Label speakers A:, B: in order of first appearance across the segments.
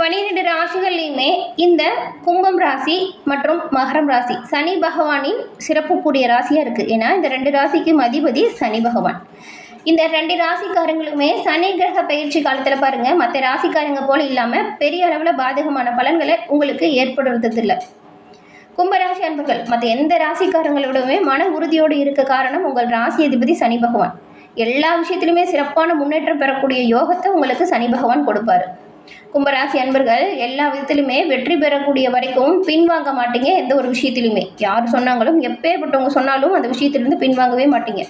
A: பனிரெண்டு ராசிகள்லையுமே இந்த கும்பம் ராசி மற்றும் மகரம் ராசி சனி பகவானின் சிறப்புக்கூடிய ராசியாக இருக்குது ஏன்னா இந்த ரெண்டு ராசிக்கும் அதிபதி சனி பகவான். இந்த ரெண்டு ராசிக்காரங்களுமே சனி கிரக பயிற்சி காலத்தில் பாருங்கள் மற்ற ராசிக்காரங்க போல இல்லாமல் பெரிய அளவில் பாதகமான பலன்களை உங்களுக்கு ஏற்படுறதில்லை கும்பராசி அன்பர்கள் மற்ற எந்த ராசிக்காரங்களோடவே மன உறுதியோடு இருக்க காரணம் உங்கள் ராசி அதிபதி சனி பகவான். எல்லா விஷயத்திலுமே சிறப்பான முன்னேற்றம் பெறக்கூடிய யோகத்தை உங்களுக்கு சனி பகவான் கொடுப்பாரு. கும்பராசி அன்பர்கள் எல்லா விதத்திலுமே வெற்றி பெறக்கூடிய வரைக்கும் பின்வாங்க மாட்டீங்க எந்த ஒரு விஷயத்திலுமே. யார் சொன்னாங்களும் எப்பேற்பட்டவங்க சொன்னாலும் அந்த விஷயத்திலிருந்து பின்வாங்கவே மாட்டீங்க.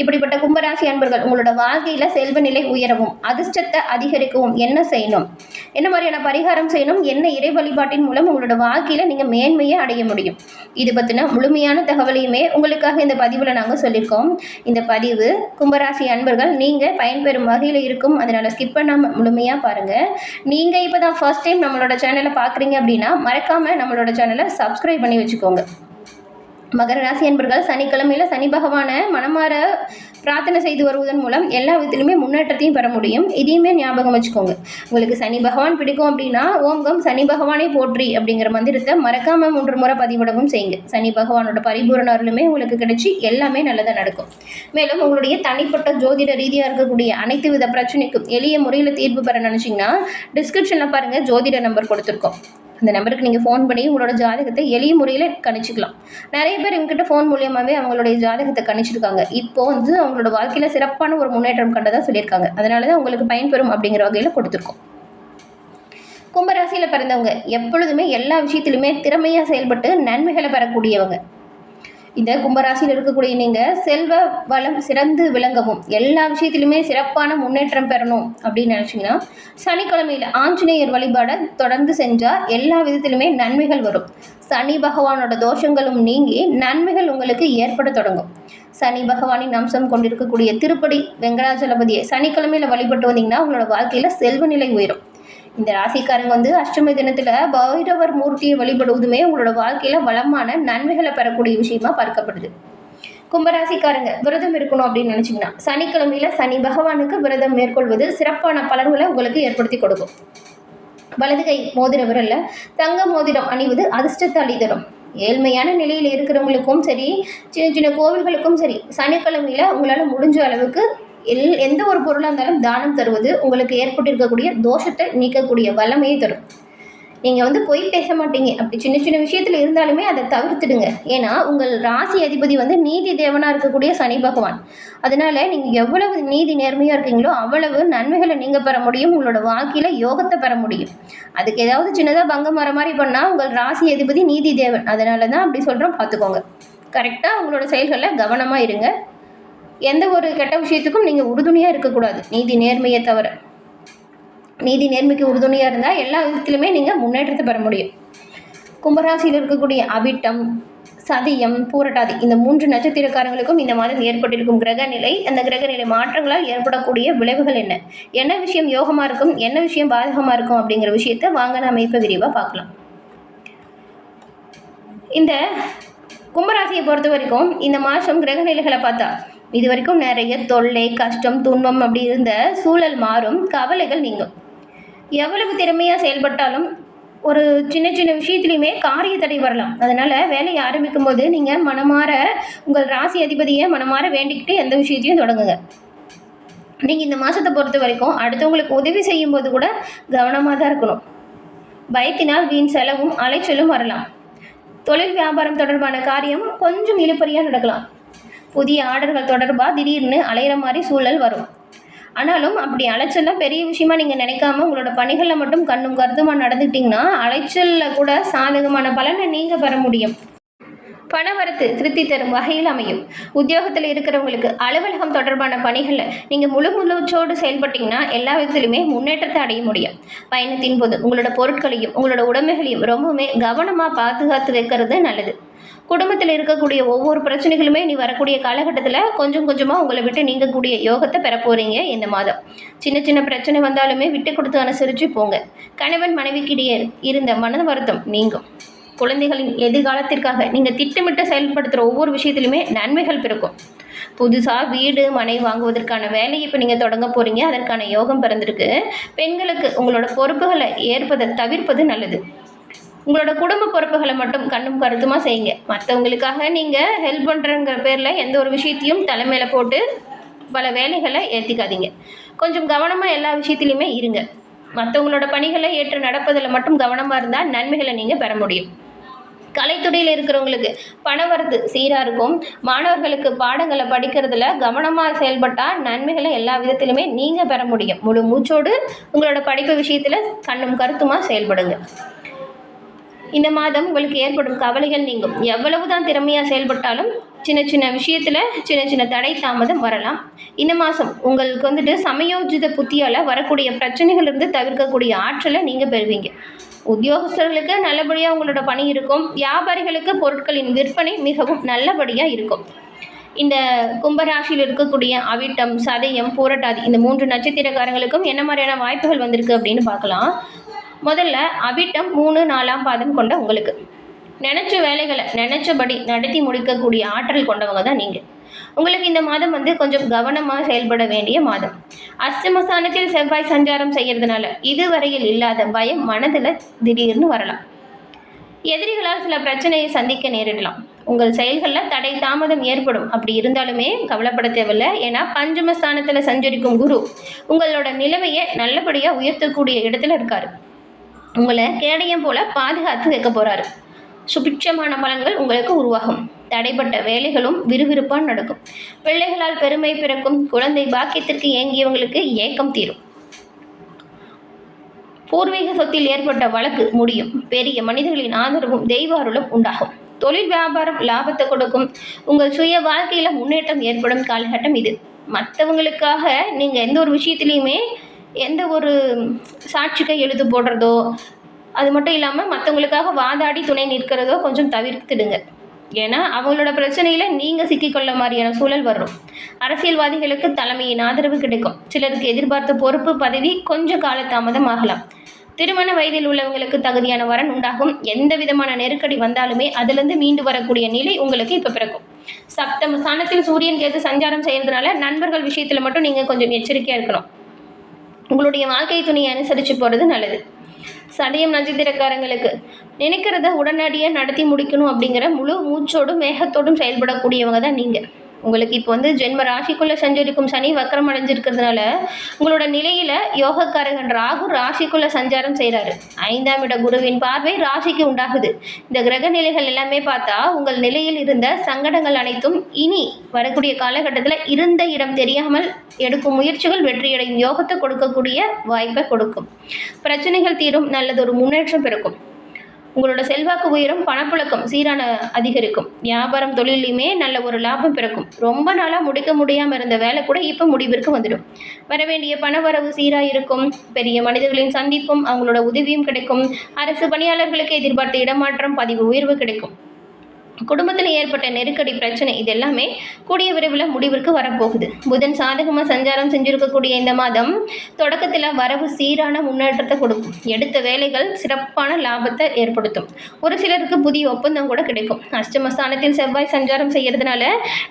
A: இப்படிப்பட்ட கும்பராசி அன்பர்கள் உங்களோட வாழ்க்கையில் செல்வ நிலை உயரவும் அதிர்ஷ்டத்தை அதிகரிக்கவும் என்ன செய்யணும்? என்ன மாதிரியான பரிகாரம் செய்யணும்? என்ன இறை வழிபாட்டின் மூலம் உங்களோட வாழ்க்கையில் நீங்கள் மேன்மையை அடைய முடியும்? இது பற்றின முழுமையான தகவலையுமே உங்களுக்காக இந்த பதிவில் நாங்கள் சொல்லியிருக்கோம். இந்த பதிவு கும்பராசி அன்பர்கள் நீங்கள் பயன்பெறும் வகையில் இருக்கும். அதனால் ஸ்கிப் பண்ணாமல் முழுமையாக பாருங்கள் நீங்கள் இப்போ தான் ஃபர்ஸ்ட் டைம் நம்மளோட சேனலை பார்க்குறீங்க அப்படின்னா மறக்காமல் நம்மளோட சேனலை சப்ஸ்கிரைப் பண்ணி வச்சுக்கோங்க. மகர ராசி என்பர்கள் சனிக்கிழமையில் சனி பகவானை மனமாற பிரார்த்தனை செய்து வருவதன் மூலம் எல்லா விதத்திலுமே முன்னேற்றத்தையும் பெற முடியும். இதையுமே ஞாபகம் வச்சுக்கோங்க. உங்களுக்கு சனி பகவான் பிடிக்கும் அப்படின்னா ஓங்கம் சனி பகவானை போற்றி அப்படிங்கிற மந்திரத்தை மறக்காம மூன்று முறை பதிவிடவும் செய்யுங்க. சனி பகவானோட பரிபூரண அருளுமே உங்களுக்கு கிடைச்சி எல்லாமே நல்லதாக நடக்கும். மேலும் உங்களுடைய தனிப்பட்ட ஜோதிட ரீதியாக இருக்கக்கூடிய அனைத்து வித பிரச்சனைக்கும் எளிய முறையில் தீர்வு பெற நினச்சிங்கன்னா டிஸ்கிரிப்ஷனில் பாருங்கள் ஜோதிட நம்பர் கொடுத்துருக்கோம். அந்த நம்பருக்கு நீங்கள் ஃபோன் பண்ணி உங்களோட ஜாதகத்தை எளிய முறையில் கணிச்சிக்கலாம். நிறைய பேர் இவங்ககிட்ட ஃபோன் மூலியமாகவே அவங்களுடைய ஜாதகத்தை கணிச்சிருக்காங்க. இப்போ வந்து அவங்களோட வாழ்க்கையில் சிறப்பான ஒரு முன்னேற்றம் கண்டதாக சொல்லியிருக்காங்க. அதனால தான் உங்களுக்கு பயன்பெறும் அப்படிங்கிற வகையில் கொடுத்துருக்கோம். கும்பராசியில் பிறந்தவங்க எப்பொழுதுமே எல்லா விஷயத்திலுமே திறமையாக செயல்பட்டு நன்மைகளை பெறக்கூடியவங்க. இந்த கும்பராசியில் இருக்கக்கூடிய நீங்கள் செல்வ வளம் சிறந்து விளங்கவும் எல்லா விஷயத்திலுமே சிறப்பான முன்னேற்றம் பெறணும் அப்படின்னு நினச்சிங்கன்னா சனிக்கிழமையில் ஆஞ்சநேயர் வழிபாடை தொடர்ந்து செஞ்சால் எல்லா விதத்திலுமே நன்மைகள் வரும். சனி பகவானோட தோஷங்களும் நீங்கி நன்மைகள் உங்களுக்கு ஏற்பட தொடங்கும். சனி பகவானின் அம்சம் கொண்டிருக்கக்கூடிய திருப்படி வெங்கடாஜலபதியை சனிக்கிழமையில் வழிபட்டு வந்தீங்கன்னா உங்களோட வாழ்க்கையில் செல்வ நிலை உயரும். இந்த ராசிக்காரங்க வந்து அஷ்டமி தினத்தில் பைரவர் மூர்த்தியை வழிபடுவதுமே உங்களோட வாழ்க்கையில் வளமான நன்மைகளை பெறக்கூடிய விஷயமா பார்க்கப்படுது. கும்பராசிக்காரங்க விரதம் இருக்கணும் அப்படின்னு நினச்சிங்கன்னா சனிக்கிழமையில சனி பகவானுக்கு விரதம் மேற்கொள்வது சிறப்பான பலன்களை உங்களுக்கு ஏற்படுத்தி கொடுக்கும். வலது கை மோதிர விரல்ல தங்க மோதிரம் அணிவது அதிர்ஷ்டத்தை அளிதரும் ஏழ்மையான நிலையில் இருக்கிறவங்களுக்கும் சரி சின்ன சின்ன கோவில்களுக்கும் சரி சனிக்கிழமையில் உங்களால் முடிஞ்ச அளவுக்கு எல் எந்த ஒரு பொருளாக இருந்தாலும் தானம் தருவது உங்களுக்கு ஏற்பட்டிருக்கக்கூடிய தோஷத்தை நீக்கக்கூடிய வல்லமையை தரும். நீங்கள் வந்து பொய் பேச மாட்டீங்க. அப்படி சின்ன சின்ன விஷயத்தில் இருந்தாலுமே அதை தவிர்த்துடுங்க. ஏன்னா உங்கள் ராசி அதிபதி வந்து நீதி தேவனாக இருக்கக்கூடிய சனி பகவான். அதனால் நீங்கள் எவ்வளவு நீதி நேர்மையாக இருக்கீங்களோ அவ்வளவு நன்மைகளை நீங்கள் பெற முடியும். உங்களோட வாழ்க்கையில் யோகத்தை பெற முடியும். அதுக்கு ஏதாவது சின்னதாக பங்கம் வர மாதிரி பண்ணால் உங்கள் ராசி அதிபதி நீதி தேவன். அதனால தான் அப்படி சொல்கிறோம் பார்த்துக்கோங்க. கரெக்டாக உங்களோட செயல்களில் கவனமாக இருங்க. எந்த ஒரு கெட்ட விஷயத்துக்கும் நீங்கள் உறுதுணையாக இருக்கக்கூடாது. நீதி நேர்மையை தவிர. நீதி நேர்மைக்கு உறுதுணையாக இருந்தால் எல்லா விதத்துலையுமே நீங்கள் முன்னேற்றத்தை பெற முடியும். கும்பராசியில் இருக்கக்கூடிய அவிட்டம் சதியம் பூரட்டாதி இந்த மூன்று நட்சத்திரக்காரங்களுக்கும் இந்த மாதம் ஏற்பட்டிருக்கும் கிரக நிலை அந்த கிரக நிலை மாற்றங்களால் ஏற்படக்கூடிய விளைவுகள் என்ன? என்ன விஷயம் யோகமாக இருக்கும்? என்ன விஷயம் பாதகமாக இருக்கும்? அப்படிங்கிற விஷயத்தை வாங்க நாம இப்போ விரிவாக பார்க்கலாம். இந்த கும்பராசியை பொறுத்த வரைக்கும் இந்த மாதம் கிரக நிலைகளை பார்த்தா இது வரைக்கும் நிறைய தொல்லை கஷ்டம் துன்பம் அப்படி இருந்த சூழல் மாறும். கவலைகள் நீங்கும். எவ்வளவு திறமையாக செயல்பட்டாலும் ஒரு சின்ன சின்ன விஷயத்துலையுமே காரிய தடை வரலாம். அதனால் வேலையை ஆரம்பிக்கும் போது நீங்கள் மனமாற உங்கள் ராசி அதிபதியை மனமாற வேண்டிக்கிட்டு எந்த விஷயத்தையும் தொடங்குங்க. நீங்கள் இந்த மாதத்தை பொறுத்த வரைக்கும் அடுத்தவங்களுக்கு உதவி செய்யும்போது கூட கவனமாக தான் இருக்கணும். பயத்தினால் வீண் செலவும் அலைச்சலும் வரலாம். தொழில் வியாபாரம் தொடர்பான காரியம் கொஞ்சம் இழுப்பறியாக நடக்கலாம். புதிய ஆர்டர்கள் தொடர்பாக திடீர்னு அலையிற மாதிரி சூழல் வரும். ஆனாலும் அப்படி அலைச்சல்லாம் பெரிய விஷயமா நீங்கள் நினைக்காம உங்களோட பணிகளில் மட்டும் கண்ணும் கருத்துமாக நடந்துக்கிட்டிங்கன்னா அலைச்சலில் கூட சாதகமான பலனை நீங்கள் பெற முடியும். பணவரத்து திருப்தி தரும் வகையில் அமையும். உத்தியோகத்தில் இருக்கிறவங்களுக்கு அலுவலகம் தொடர்பான பணிகளில் நீங்கள் முழு முழுச்சோடு செயல்பட்டிங்கன்னா எல்லா விதத்திலுமே முன்னேற்றத்தை அடைய முடியும். பயணத்தின் போது உங்களோட பொருட்களையும் உங்களோட உடைமைகளையும் ரொம்பவுமே கவனமாக பாதுகாத்து வைக்கிறது நல்லது. குடும்பத்தில் இருக்கக்கூடிய ஒவ்வொரு பிரச்சனைகளுமே நீ வரக்கூடிய காலகட்டத்தில் கொஞ்சம் கொஞ்சமாக உங்களை விட்டு நீங்கக்கூடிய யோகத்தை பெற போகிறீங்க இந்த மாதம். சின்ன சின்ன பிரச்சனை வந்தாலுமே விட்டு கொடுத்து அனுசரித்து போங்க. கணவன் மனைவிக்கிடையே இருந்த மன வருத்தம் நீங்கும். குழந்தைகளின் எதிர்காலத்திற்காக நீங்கள் திட்டமிட்டு செயல்படுத்துகிற ஒவ்வொரு விஷயத்துலையுமே நன்மைகள் பிறக்கும். புதுசாக வீடு மனை வாங்குவதற்கான வேலையை இப்போ நீங்கள் தொடங்க போகிறீங்க அதற்கான யோகம் பிறந்திருக்கு. பெண்களுக்கு உங்களோட பொறுப்புகளை ஏற்பதை தவிர்ப்பது நல்லது. உங்களோட குடும்ப பொறுப்புகளை மட்டும் கண்ணும் கருத்துமாக செய்யுங்க. மற்றவங்களுக்காக நீங்கள் ஹெல்ப் பண்ணுறங்கிற பேரில் எந்த ஒரு விஷயத்தையும் தலைமையில் போட்டு பல வேலைகளை ஏற்றிக்காதீங்க கொஞ்சம் கவனமாக எல்லா விஷயத்துலையுமே இருங்க. மற்றவங்களோட பணிகளை ஏற்று நடப்பதில் மட்டும் கவனமாக இருந்தால் நன்மைகளை நீங்கள் பெற முடியும். கலைத்துறையில் இருக்கிறவங்களுக்கு பணவரத்து சீராக இருக்கும். மாணவர்களுக்கு பாடங்களை படிக்கிறதுல கவனமாக செயல்பட்டால் நன்மைகளை எல்லா விதத்திலுமே நீங்கள் பெற முடியும். முழு மூச்சோடு உங்களோட படிப்பு விஷயத்தில் கண்ணும் கருத்துமாக செயல்படுங்க. இந்த மாதம் உங்களுக்கு ஏற்படும் கவலைகள் நீங்கும். எவ்வளவு தான் திறமையாக செயல்பட்டாலும் சின்ன சின்ன விஷயத்தில் சின்ன சின்ன தடை தாமதம் வரலாம். இந்த மாதம் உங்களுக்கு வந்துட்டு சமயோஜித புத்தியால் வரக்கூடிய பிரச்சனைகளிலிருந்து தவிர்க்கக்கூடிய ஆற்றலை நீங்கள் பெறுவீங்க. உத்தியோகஸ்தர்களுக்கு நல்லபடியாக உங்களோட பணி இருக்கும். வியாபாரிகளுக்கு பொருட்களின் விற்பனை மிகவும் நல்லபடியாக இருக்கும். இந்த கும்பராசியில் இருக்கக்கூடிய அவிட்டம் சதயம் பூரட்டாதி இந்த மூன்று நட்சத்திரக்காரங்களுக்கும் என்ன மாதிரியான வாய்ப்புகள் வந்திருக்கு அப்படின்னு பார்க்கலாம். முதல்ல அவிட்டம் மூணு நாலாம் பாதம் கொண்ட உங்களுக்கு. நினச்ச வேலைகளை நினச்சபடி நடத்தி முடிக்கக்கூடிய ஆற்றல் கொண்டவங்க தான் நீங்கள் உங்களுக்கு இந்த மாதம் வந்து கொஞ்சம் கவனமாக செயல்பட வேண்டிய மாதம். அஷ்டமஸ்தானத்தில் செவ்வாய் சஞ்சாரம் செய்கிறதுனால இதுவரையில் இல்லாத பயம் மனதில் திடீர்னு வரலாம். எதிரிகளால் சில பிரச்சனையை சந்திக்க நேரிடலாம். உங்கள் செயல்களில் தடை தாமதம் ஏற்படும். அப்படி இருந்தாலுமே கவலைப்பட தேவையில்லை. ஏன்னா பஞ்சமஸ்தானத்தில் சஞ்சரிக்கும் குரு உங்களோட நிலைமையை நல்லபடியாக உயர்த்தக்கூடிய இடத்துல இருக்காரு. உங்களை கேடயம் போல பாதுகாத்து வைக்க போகிறாரு சுபிட்சமான பலன்கள் உங்களுக்கு உருவாகும். தடைப்பட்ட வேலைகளும் விறுவிறுப்பாக நடக்கும். பிள்ளைகளால் பெருமை பிறக்கும். குழந்தை பாக்கியத்திற்கு ஏங்கியவங்களுக்கு ஏக்கம் தீரும். பூர்வீக சொத்தில் ஏற்பட்ட வழக்கு முடியும். பெரிய மனிதர்களின் ஆதரவும் தெய்வ அருளும் உண்டாகும். தொழில் வியாபாரம் லாபத்தை கொடுக்கும். உங்கள் சுய வாழ்க்கையில் முன்னேற்றம் ஏற்படும் காலகட்டம் இது. மற்றவங்களுக்காக நீங்கள் எந்த ஒரு விஷயத்துலையுமே எந்த ஒரு சாட்சிக்கை எழுது போடுறதோ அது மட்டும் இல்லாமல் மற்றவங்களுக்காக வாதாடி துணை நிற்கிறதோ கொஞ்சம் தவிர்த்துடுங்க. ஏன்னா அவங்களோட பிரச்சனையில் நீங்கள் சிக்கிக்கொள்ள மாதிரியான சூழல் வரும். அரசியல்வாதிகளுக்கு தலைமையின் ஆதரவு கிடைக்கும். சிலருக்கு எதிர்பார்த்த பொறுப்பு பதவி கொஞ்சம் காலதாமதம் ஆகலாம். திருமண வயதில் உள்ளவங்களுக்கு தகுதியான வரன் உண்டாகும். எந்த விதமான நெருக்கடி வந்தாலுமே அதுலேருந்து மீண்டு வரக்கூடிய நிலை உங்களுக்கு இப்போ பிறக்கும். சப்தம் ஸ்தானத்தில் சூரியன் கேது சஞ்சாரம் செய்கிறதுனால நண்பர்கள் விஷயத்தில் மட்டும் நீங்கள் கொஞ்சம் எச்சரிக்கையாக இருக்கணும். உங்களுடைய வாழ்க்கை துணியை அனுசரித்து போகிறது நல்லது. சதயம் நட்சத்திரக்காரங்களுக்கு நினைக்கிறத உடனடியாக நடத்தி முடிக்கணும் அப்படிங்கிற முழு மூச்சோடும் மேகத்தோடும் செயல்படக்கூடியவங்க தான் நீங்கள் உங்களுக்கு இப்போ வந்து ஜென்ம ராசிக்குள்ளே சஞ்சரிக்கும் சனி வக்கரம் அடைஞ்சிருக்கிறதுனால உங்களோட நிலையில் யோகக்காரகன் ராகு ராசிக்குள்ளே சஞ்சாரம் செய்கிறாரு ஐந்தாம் இட குருவின் பார்வை ராசிக்கு உண்டாகுது. இந்த கிரக நிலைகள் எல்லாமே பார்த்தா உங்கள் நிலையில் இருந்த சங்கடங்கள் அனைத்தும் இனி வரக்கூடிய காலகட்டத்தில் இருந்த இடம் தெரியாமல் எடுக்கும் முயற்சிகள் வெற்றியடையும் யோகத்தை கொடுக்கக்கூடிய வாய்ப்பை கொடுக்கும். பிரச்சனைகள் தீரும் நல்லதொரு முன்னேற்றம் பிறக்கும். உங்களோட செல்வாக்கு உயரும் பணப்புழக்கம் சீரான அதிகரிக்கும். வியாபாரம் தொழிலையுமே நல்ல ஒரு லாபம் பிறக்கும். ரொம்ப நாளாக முடிக்க முடியாமல் இருந்த வேலை கூட இப்போ முடிவிற்கு வந்துடும். வர வேண்டிய பணவரவு சீராக இருக்கும் பெரிய மனிதர்களின் சந்திப்பும் அவங்களோட உதவியும் கிடைக்கும். அரசு பணியாளர்களுக்கு எதிர்பார்த்த இடமாற்றம் பதிவு உயர்வு கிடைக்கும். குடும்பத்தில் ஏற்பட்ட நெருக்கடி பிரச்சனை இது எல்லாமே கூடிய விரைவில் முடிவிற்கு வரப்போகுது. புதன் சாதகமாக சஞ்சாரம் செஞ்சிருக்கக்கூடிய இந்த மாதம் தொடக்கத்தில் வரவு சீரான முன்னேற்றத்தை கொடுக்கும். எடுத்த வேலைகள் சிறப்பான லாபத்தை ஏற்படுத்தும். ஒரு சிலருக்கு புதிய ஒப்பந்தம் கூட கிடைக்கும். அஷ்டமஸ்தானத்தில் செவ்வாய் சஞ்சாரம் செய்கிறதுனால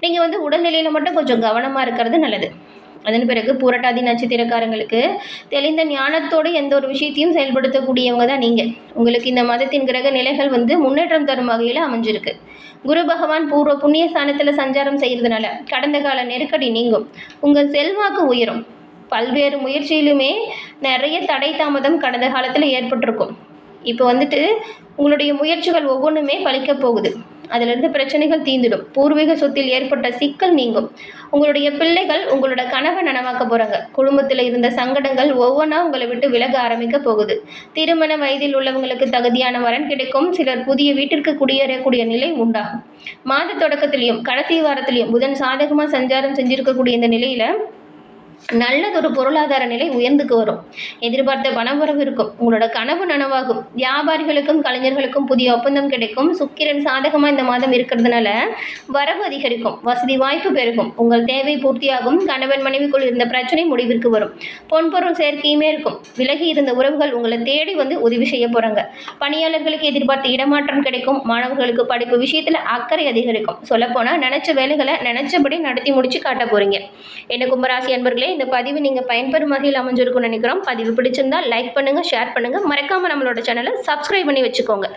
A: நீங்கள் வந்து உடல்நிலையில் மட்டும் கொஞ்சம் கவனமாக இருக்கிறது நல்லது. அதன் பிறகு புரட்டாதி நட்சத்திரக்காரங்களுக்கு தெளிந்த ஞானத்தோடு எந்த ஒரு விஷயத்தையும் செயல்படுத்தக்கூடியவங்க தான் நீங்கள் உங்களுக்கு இந்த மதத்தின் கிரக நிலைகள் வந்து முன்னேற்றம் தரும் வகையில் அமைஞ்சிருக்கு. குரு பகவான் பூர்வ புண்ணிய ஸ்தானத்தில் சஞ்சாரம் செய்கிறதுனால கடந்த கால நெருக்கடி நீங்கும். உங்கள் செல்வாக்கு உயரும். பல்வேறு முயற்சியிலுமே நிறைய தடை தாமதம் கடந்த காலத்தில் ஏற்பட்டிருக்கும். இப்போ வந்துட்டு உங்களுடைய முயற்சிகள் ஒவ்வொன்றுமே பலிக்க போகுது. அதிலிருந்து பிரச்சனைகள் தீந்துடும் பூர்வீக சொத்தில் ஏற்பட்ட சிக்கல் நீங்கும். உங்களுடைய பிள்ளைகள் உங்களோட கனவை நனவாக்க போகிறாங்க குடும்பத்தில் இருந்த சங்கடங்கள் ஒவ்வொன்றா உங்களை விட்டு விலக ஆரம்பிக்க போகுது. திருமண வயதில் உள்ளவங்களுக்கு தகுதியான வரன் கிடைக்கும். சிலர் புதிய வீட்டிற்கு குடியேறக்கூடிய நிலை உண்டாகும். மாத தொடக்கத்திலையும் கடைசி வாரத்திலையும் புதன் சாதகமாக சஞ்சாரம் செஞ்சிருக்கக்கூடிய இந்த நிலையில் நல்லதொரு பொருளாதார நிலை உயர்ந்துக்கு வரும். எதிர்பார்த்த பணவரவு இருக்கும். உங்களோட கனவு நனவாகும். வியாபாரிகளுக்கும் கலைஞர்களுக்கும் புதிய ஒப்பந்தம் கிடைக்கும். சுக்கிரன் சாதகமாக இந்த மாதம் இருக்கிறதுனால வரவு அதிகரிக்கும். வசதி வாய்ப்பு பெருகும். உங்கள் தேவை பூர்த்தியாகும். கணவன் மனைவிக்குள் இருந்த பிரச்சனை முடிவிற்கு வரும். பொன்பொருள் சேர்க்கையுமே இருக்கும். விலகி இருந்த உறவுகள் உங்களை தேடி வந்து உதவி செய்ய போகிறாங்க பணியாளர்களுக்கு எதிர்பார்த்த இடமாற்றம் கிடைக்கும். மாணவர்களுக்கு படிப்பு விஷயத்தில் அக்கறை அதிகரிக்கும். சொல்லப்போனால் நினச்ச வேலைகளை நினச்சபடி நடத்தி முடிச்சு காட்ட போகிறீங்க என்ன கும்பராசி அன்பர்களே இந்த பதிவு நீங்கள் பயன்பெறும் வகையில் அமைஞ்சிருக்கும்னு நினைக்கிறோம். பதிவு பிடிச்சிருந்தா லைக் பண்ணுங்கள் ஷேர் பண்ணுங்கள் மறக்காமல் நம்மளோட சேனலை சப்ஸ்கிரைப் பண்ணி வச்சுக்கோங்க.